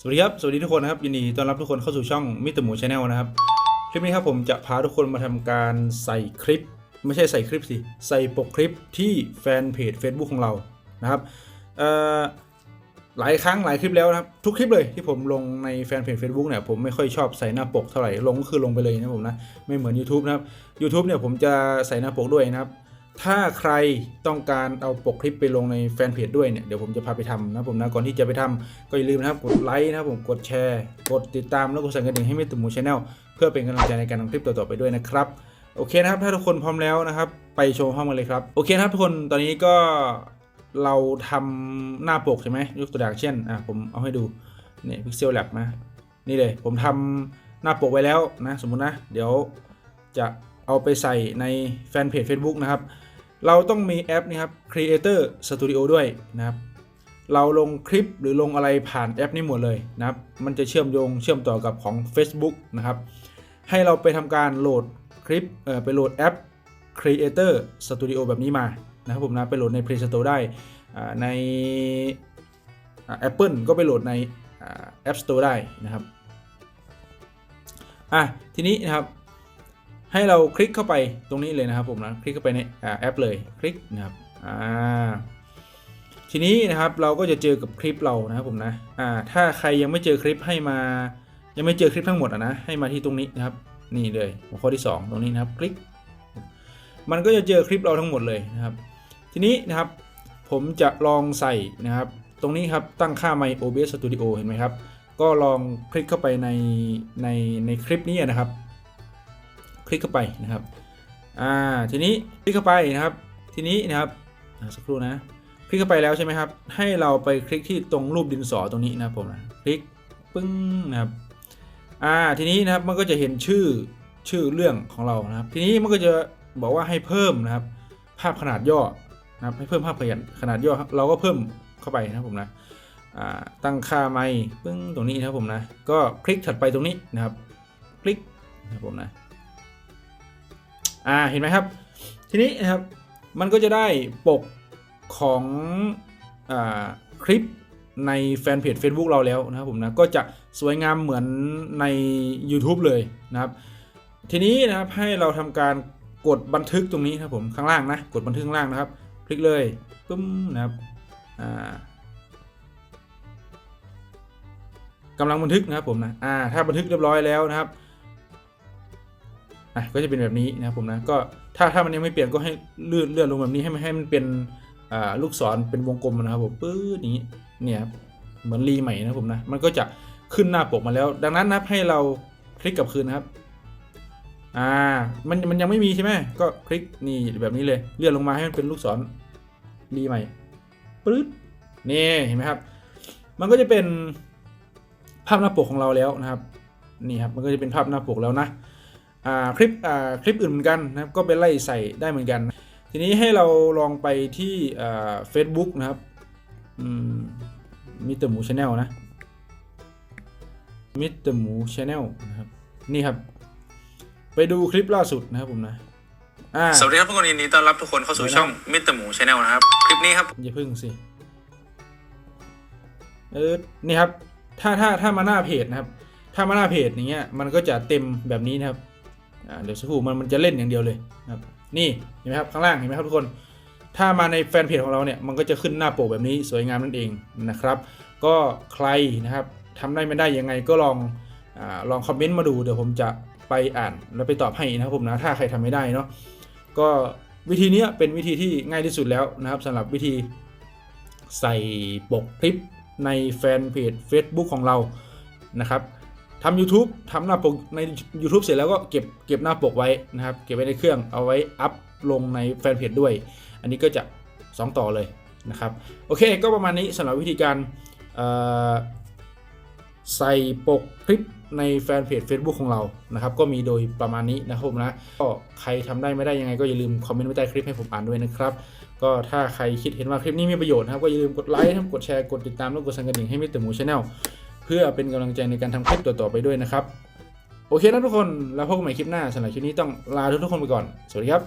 สวัสดีครับ สวัสดีทุกคนนะครับ ยินดีต้อนรับทุกคนเข้าสู่ช่องมิตรหมูชาแนลนะครับ คลิปนี้ครับผมจะพาทุกคนมาทำการใส่คลิป ไม่ใช่ใส่คลิปสิ ใส่ปกคลิปที่แฟนเพจ Facebook ของเรานะครับหลายครั้งหลายคลิปแล้วนะครับ ทุกคลิปเลยที่ผมลงในแฟนเพจ Facebook เนี่ยผมไม่ค่อยชอบใส่หน้าปกเท่าไหร่ลงก็คือลงไปเลยนะผมนะ ไม่เหมือน YouTube นะครับ YouTube เนี่ยผมจะใส่หน้าปกด้วยนะครับ ถ้าใครต้องการเอาปกคลิปไปลงในแฟนเพจด้วยเนี่ย เดี๋ยวผมจะพาไปทำนะผมนะ ก่อนที่จะไปทำก็อย่าลืมนะครับกดไลค์นะครับผมกดแชร์ กดติดตามแล้วกดสั่นกระดิ่งให้มิตรหมูชาแนลเพื่อเป็นกำลังใจในการทำคลิปต่อๆไปด้วยนะครับ โอเคนะครับ ถ้าทุกคนพร้อมแล้วนะครับ ไปชมห้องกันเลยครับ โอเคนะครับทุกคนตอนนี้ก็เราทำหน้าปกใช่ไหมยกตัวอย่างเช่นอะผมเอาให้ดูนี่ย Pixel Lab นะนี่เลยผมทำหน้าปกไว้แล้วนะสมมุตินะ เดี๋ยวจะเอาไปใส่ในแฟนเพจ Facebook นะครับ เราต้องมีแอปนี่ครับ Creator Studio ด้วยนะครับ เราลงคลิปหรือลงอะไรผ่านแอปนี้หมดเลยนะครับ มันจะเชื่อมโยงเชื่อมต่อกับของ Facebook นะครับ ให้เราไปทำการโหลดคลิปเอ่อไปโหลดแอป Creator Studio แบบนี้มานะครับผมนะไปโหลดใน Play Store ได้ใน Apple ก็ไปโหลดใน App Store ได้นะครับอะทีนี้นะครับ ให้เราคลิกเข้าไปตรงนี้เลยนะครับผมนะคลิกเข้าไปในอแอปเลยคลิกนะครับอ่าทีนี้นะครับเราก็จะเจอกับคลิปเรานะครับผมนะอ่าถ้าใครยังไม่เจอคลิปให้มา ยังไม่เจอคลิปทั้งหมดอะนะให้มาที่ตรงนี้นะครับนี่เลยหัวข้อที่ 2 ตรงนี้นะครับคลิก มันก็จะเจอคลิปเราทั้งหมดเลยนะครับ ทีนี้นะครับผมจะลองใส่นะครับ ตรงนี้ครับตั้งค่าไมค์ OBS Studio เห็นไหมครับ ก็ลองคลิกเข้าไปในในในคลิปนี้นะครับ คลิกเข้าไปนะครับอ่าทีนี้คลิกเข้าไปนะครับ ทีนี้นะครับอ่าสักครู่นะ คลิกเข้าไปแล้วใช่ไหมครับ ให้เราไปคลิกที่ตรงรูปดินสอตรงนี้นะครับผมนะคลิกปึ้งนะครับอ่าทีนี้นะครับมันก็จะเห็นชื่อชื่อเรื่องของเรานะครับ ทีนี้มันก็จะบอกว่าให้เพิ่มนะครับ ภาพขนาดย่อนะครับให้เพิ่มภาพขยันขนาดย่อเราก็เพิ่มเข้าไปนะครับผมนะอ่าตั้งค่าไมค์ปึ้งตรงนี้นะครับผมนะ ก็คลิกถัดไปตรงนี้นะครับ คลิกนะครับผมนะ อ่าเห็นไหมครับ ทีนี้นะครับมันก็จะได้ปกของอคลิปในแฟนเพจ Facebook เราแล้วนะครับผมนะก็จะสวยงามเหมือนใน YouTube เลยนะครับ ทีนี้นะครับให้เราทำการกดบันทึกตรงนี้นะครับผมข้างล่างนะกดบันทึกข้างล่างนะครับ คลิกเลยปึ้มนะครับกำลังบันทึกนะครับผมนะอ่าถ้าบันทึกเรียบร้อยแล้วนะครับ อะก็จะเป็นแบบนี้นะครับผมนะก็ถ้าถ้ามันยังไม่เปลี่ยนก็ให้เลื่อนเลื่อนลงแบบนี้ให้มันให้มันเป็นอ่าลูกศรเป็นวงกลมนะครับผมปื๊ดอย่างนี้เนี่ยครับเหมือนรีใหม่นะผมนะมันก็จะขึ้นหน้าปกมาแล้ว ดังนั้นนะครับให้เราคลิกกลับคืนนะครับอ่ามันมันยังไม่มีใช่ไหมก็คลิกนี่แบบนี้เลยเลื่อนลงมาให้มันเป็นลูกศรรีใหม่ปื๊ดนี่เห็นไหมครับ มันก็จะเป็นภาพหน้าปกของเราแล้วนะครับนี่ครับมันก็จะเป็นภาพหน้าปกแล้วนะ คลิปอ่าคลิปอื่นเหมือนกันนะครับก็ไปไล่ใส่ได้เหมือนกัน ทีนี้ให้เราลองไปที่อ่า Facebook นะครับอืมมิเตอร์หมูชาแนลนะมิเตอร์หมูชาแนลนะครับนี่ครับ ไปดูคลิปล่าสุดนะครับผมนะอ่าสวัสดีครับทุกคนยินดีต้อนรับทุกคนเข้าสู่ช่องมิสเตอร์หมูชาแนลนะครับ คลิปนี้ครับอย่าพึ่งสิเออนี่ครับ ถ้าถ้าถ้ามาหน้าเพจนะครับ ถ้ามาหน้าเพจอย่างเงี้ยมันก็จะเต็มแบบนี้นะครับอ่า เดี๋ยวสักครู่มันมันจะเล่นอย่างเดียวเลยนะครับนี่เห็นไหมครับข้างล่างเห็นไหมครับทุกคน ถ้ามาในแฟนเพจของเราเนี่ยมันก็จะขึ้นหน้าปกแบบนี้สวยงามนั่นเองนะครับ ก็ใครนะครับทำได้ไม่ได้ยังไงก็ลองอลองคอมเมนต์มาดูเดี๋ยวผมจะไปอ่านแล้วไปตอบให้นะครับผมนะถ้าใครทำไม่ได้เนาะก็วิธีเนี้ยเป็นวิธีที่ง่ายที่สุดแล้วนะครับสำหรับวิธีใส่ปกคลิปในแฟนเพจ Facebook ของเรานะครับ ทำ YouTube ทำหน้าปกใน YouTube เสร็จแล้วก็เก็บเก็บหน้าปกไว้นะครับ เก็บไว้ในเครื่องเอาไว้อัพลงในแฟนเพจด้วย อันนี้ก็จะ 2 ต่อเลยนะครับ โอเคก็ประมาณนี้สำหรับวิธีการใส่ปกคลิปในแฟนเพจ Facebook ของเรานะครับ ก็มีโดยประมาณนี้นะครับนะก็ใครทำได้ไม่ได้ยังไงก็อย่าลืมคอมเมนต์ไว้ใต้คลิปให้ผมอ่านด้วยนะครับ ก็ถ้าใครคิดเห็นว่าคลิปนี้มีประโยชน์นะครับก็อย่าลืมกดไลค์กดแชร์กดติดตามแล้วกดสั่นกระดิ่งให้มิสเตอร์หมูชาแนล เพื่อเป็นกำลังใจในการทำคลิปต่อๆไปด้วยนะครับ โอเคนะทุกคน แล้วพบกันใหม่คลิปหน้าสำหรับคลิปนี้ต้องลาทุกทุกคนไปก่อน สวัสดีครับ